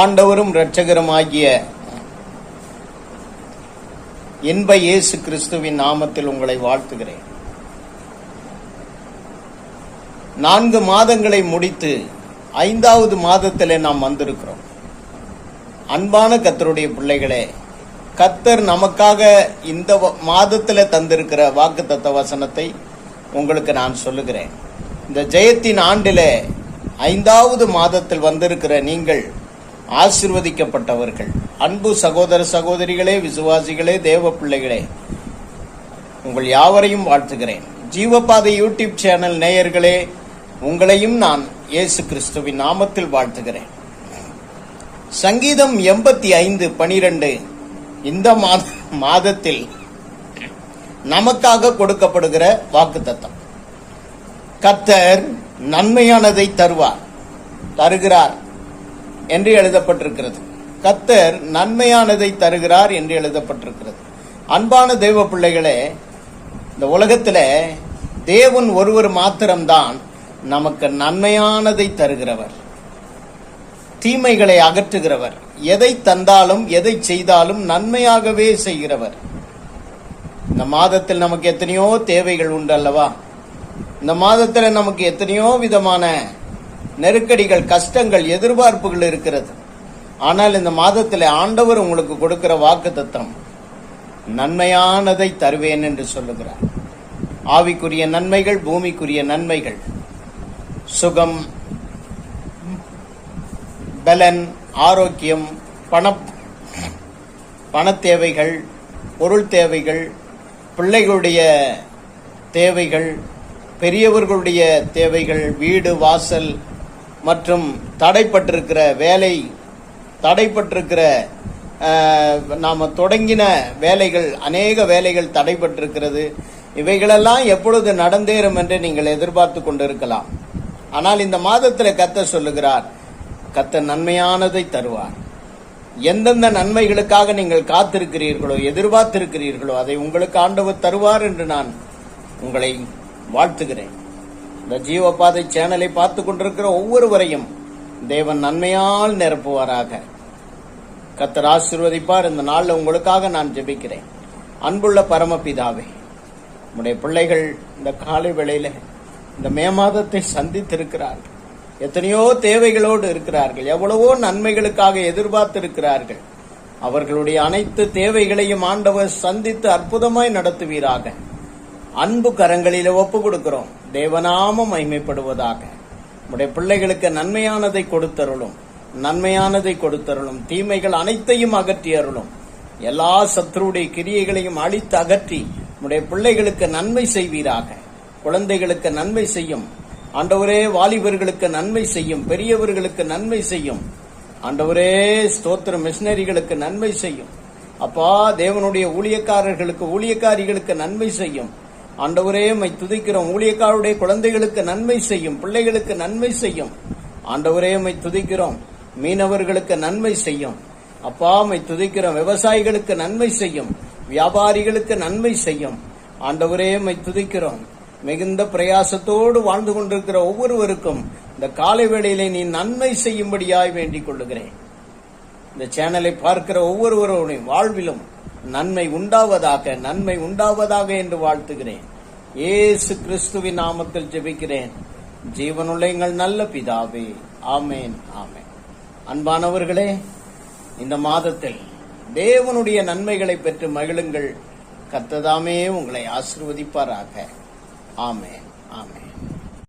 ஆண்டவரும் இரட்சகருமாகிய இன்ப இயேசு கிறிஸ்துவின் நாமத்தில் உங்களை வாழ்த்துகிறேன். நான்கு மாதங்களை முடித்து ஐந்தாவது மாதத்திலே நாம் வந்திருக்கிறோம். அன்பான கத்தருடைய பிள்ளைகளே கத்தர் நமக்காக இந்த மாதத்தில் தந்திருக்கிற தந்திருக்கிற வாக்குத்தத்த வசனத்தை உங்களுக்கு நான் சொல்லுகிறேன். இந்த ஜெயத்தின் ஆண்டிலே ஐந்தாவது மாதத்தில் வந்திருக்கிற நீங்கள் ஆசிர்வதிக்கப்பட்டவர்கள். அன்பு சகோதர சகோதரிகளே விசுவாசிகளே தேவ பிள்ளைகளே உங்கள் யாவரையும் வாழ்த்துகிறேன். ஜீவபாதை யூடியூப் சேனல் நேயர்களே உங்களையும் நான் இயேசு கிறிஸ்துவின் நாமத்தில் வாழ்த்துகிறேன். சங்கீதம் எண்பத்தி ஐந்து பனிரெண்டு இந்த மாத மாதத்தில் நமக்காக கொடுக்கப்படுகிற வாக்குத்தத்தம். கத்தர் நன்மையானதை தருவார் தருகிறார். என்று எழுதப்பட்டிருக்கிறது. கத்தர் நன்மையானதை தருகிறார் என்று எழுதப்பட்டிருக்கிறது. அன்பான தெய்வ பிள்ளைகளே இந்த உலகத்தில் தேவன் ஒருவர் மாத்திரம்தான் நமக்கு நன்மையானதை தருகிறவர். தீமைகளை அகற்றுகிறவர். எதை தந்தாலும் எதை செய்தாலும் நன்மையாகவே செய்கிறவர். இந்த மாதத்தில் நமக்கு எத்தனையோ தேவைகள் உண்டு அல்லவா? இந்த மாதத்தில் நமக்கு எத்தனையோ விதமான நெருக்கடிகள் கஷ்டங்கள் எதிர்பார்ப்புகள் இருக்கிறது. ஆனால் இந்த மாதத்தில் ஆண்டவர் உங்களுக்கு கொடுக்கிற வாக்கு தத்தம் நன்மையானதை தருவேன் என்று சொல்லுகிறார். ஆவிக்குரிய நன்மைகள் பூமிக்குரிய நன்மைகள். சுகம் பலன் ஆரோக்கியம் பண பணத்தேவைகள் பொருள் தேவைகள் பிள்ளைகளுடைய தேவைகள் பெரியவர்களுடைய தேவைகள் வீடு வாசல் மற்றும் தடைப்பட்டிருக்கிற வேலை தடைப்பட்டிருக்கிற நாம் தொடங்கின வேலைகள் அநேக வேலைகள் தடைப்பட்டிருக்கிறது. இவைகளெல்லாம் எப்பொழுது நடந்தேறும் என்று நீங்கள் எதிர்பார்த்து கொண்டிருக்கலாம். ஆனால் இந்த மாதத்தில் கத்த சொல்லுகிறார் கத்த நன்மையானதை தருவார். எந்தெந்த நன்மைகளுக்காக நீங்கள் காத்திருக்கிறீர்களோ எதிர்பார்த்திருக்கிறீர்களோ அதை உங்களுக்கு ஆண்டவர் தருவார் என்று நான் உங்களை வாழ்த்துகிறேன். இந்த ஜீவபாதை சேனலை பார்த்து கொண்டிருக்கிற ஒவ்வொருவரையும் தேவன் நன்மையால் நிரப்புவாராக. கத்தர் ஆசீர்வதிப்பார். இந்த நாளில் உங்களுக்காக நான் ஜெபிக்கிறேன். அன்புள்ள பரமபிதாவே உடைய பிள்ளைகள் இந்த காலை வேளையில இந்த மே மாதத்தை சந்தித்திருக்கிறார்கள் எத்தனையோ தேவைகளோடு இருக்கிறார்கள். எவ்வளவோ நன்மைகளுக்காக எதிர்பார்த்திருக்கிறார்கள். அவர்களுடைய அனைத்து தேவைகளையும் ஆண்டவர் சந்தித்து அற்புதமாய் நடத்துவீராக. அன்பு கரங்களில் ஒப்பு கொடுக்கிறோம். தேவநாமம் மகிமைப்படுவதாக. உடைய பிள்ளைகளுக்கு நன்மையானதை கொடுத்தருளும். நன்மையானதை கொடுத்தருளும். தீமைகள் அனைத்தையும் அகற்றி அருளும். எல்லா சத்ருடைய கிரியைகளையும் அழித்து அகற்றி உடைய பிள்ளைகளுக்கு நன்மை செய்வீராக. குழந்தைகளுக்கு நன்மை செய்யும். ஆண்டவரே வாலிபர்களுக்கு நன்மை செய்யும். பெரியவர்களுக்கு நன்மை செய்யும். ஆண்டவரே ஸ்தோத்திர மிஷினரிகளுக்கு நன்மை செய்யும். அப்பா தேவனுடைய ஊழியக்காரர்களுக்கு ஊழியக்காரிகளுக்கு நன்மை செய்யும். ஆண்டவரே மை துதிக்கிறோம் ஊழியக்காருடைய குழந்தைகளுக்கு நன்மை செய்யும் பிள்ளைகளுக்கு நன்மை செய்யும். ஆண்டவரே மை துதிக்கிறோம். மீனவர்களுக்கு நன்மை செய்யும். அப்பா மை துதிக்கிறோம் விவசாயிகளுக்கு நன்மை செய்யும். வியாபாரிகளுக்கு நன்மை செய்யும். ஆண்டவரே மை துதிக்கிறோம். மிகுந்த பிரயாசத்தோடு வாழ்ந்து கொண்டிருக்கிற ஒவ்வொருவருக்கும் இந்த காலை வேளையிலே நீ நன்மை செய்யும்படியாய் வேண்டிக் கொள்ளுகிறேன். இந்த சேனலை பார்க்கிற ஒவ்வொருவருடைய வாழ்விலும் நன்மை உண்டாவதாக நன்மை உண்டாவதாக என்று வாழ்த்துகிறேன். ஏசு கிறிஸ்துவின் நாமத்தில் ஜெபிக்கிறேன். ஜீவனுள்ள எங்கள் நல்ல பிதாவே ஆமேன் ஆமேன். அன்பானவர்களே இந்த மாதத்தில் தேவனுடைய நன்மைகளை பெற்று மகிழுங்கள். கத்ததாமே உங்களை ஆசிர்வதிப்பாராக. ஆமேன் ஆமேன்.